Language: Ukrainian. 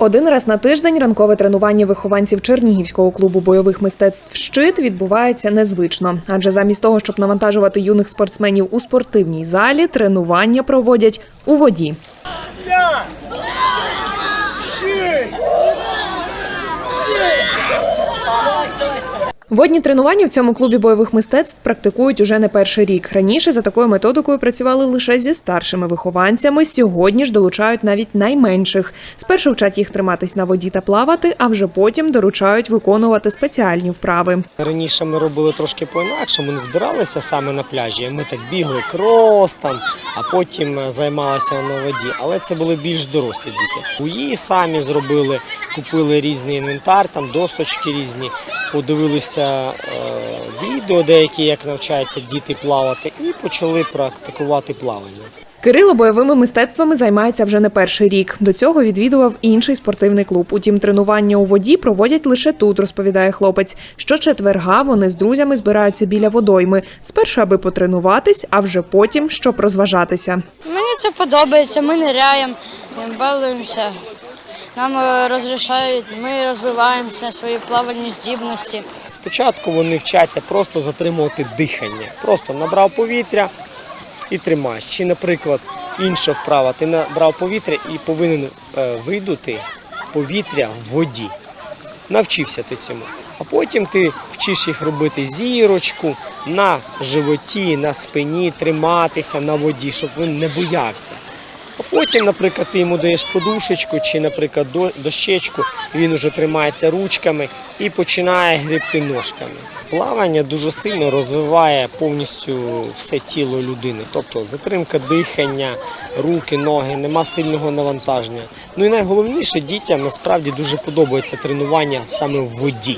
Один раз на тиждень ранкове тренування вихованців Чернігівського клубу бойових мистецтв Щит відбувається незвично, адже замість того, щоб навантажувати юних спортсменів у спортивній залі, тренування проводять у воді. Водні тренування в цьому клубі бойових мистецтв практикують уже не перший рік. Раніше за такою методикою працювали лише зі старшими вихованцями. Сьогодні ж долучають навіть найменших. Спершу вчать їх триматись на воді та плавати, а вже потім доручають виконувати спеціальні вправи. Раніше ми робили трошки по-інакшому, не збиралися саме на пляжі. Ми так бігли крос там, а потім е, займалися на воді. Але це були більш дорослі діти. Уї самі зробили, купили різний інвентар, там досочки різні, подивилися е, відео, деякі як навчаються діти плавати, і почали практикувати плавання. Кирило бойовими мистецтвами займається вже не перший рік. До цього відвідував інший спортивний клуб. Утім, тренування у воді проводять лише тут, розповідає хлопець. Щочетверга вони з друзями збираються біля водойми. Спершу, аби потренуватись, а вже потім, щоб розважатися. Мені це подобається, ми ниряємо, балуємося. Нам е, розрішають, ми розвиваємося, свої плавальні здібності. Спочатку вони вчаться просто затримувати дихання. Просто набрав повітря і тримаєш. Чи, наприклад, інша вправа, ти набрав повітря і повинен е, видути повітря в воді. Навчився ти цьому. А потім ти вчиш їх робити зірочку на животі, на спині, триматися на воді, щоб він не боявся. А потім, наприклад, ти йому даєш подушечку чи, наприклад, до- дощечку, він уже тримається ручками і починає гребти ножками. Плавання дуже сильно розвиває повністю все тіло людини, тобто затримка дихання, руки, ноги, нема сильного навантаження. Ну і найголовніше дітям насправді дуже подобається тренування саме в воді.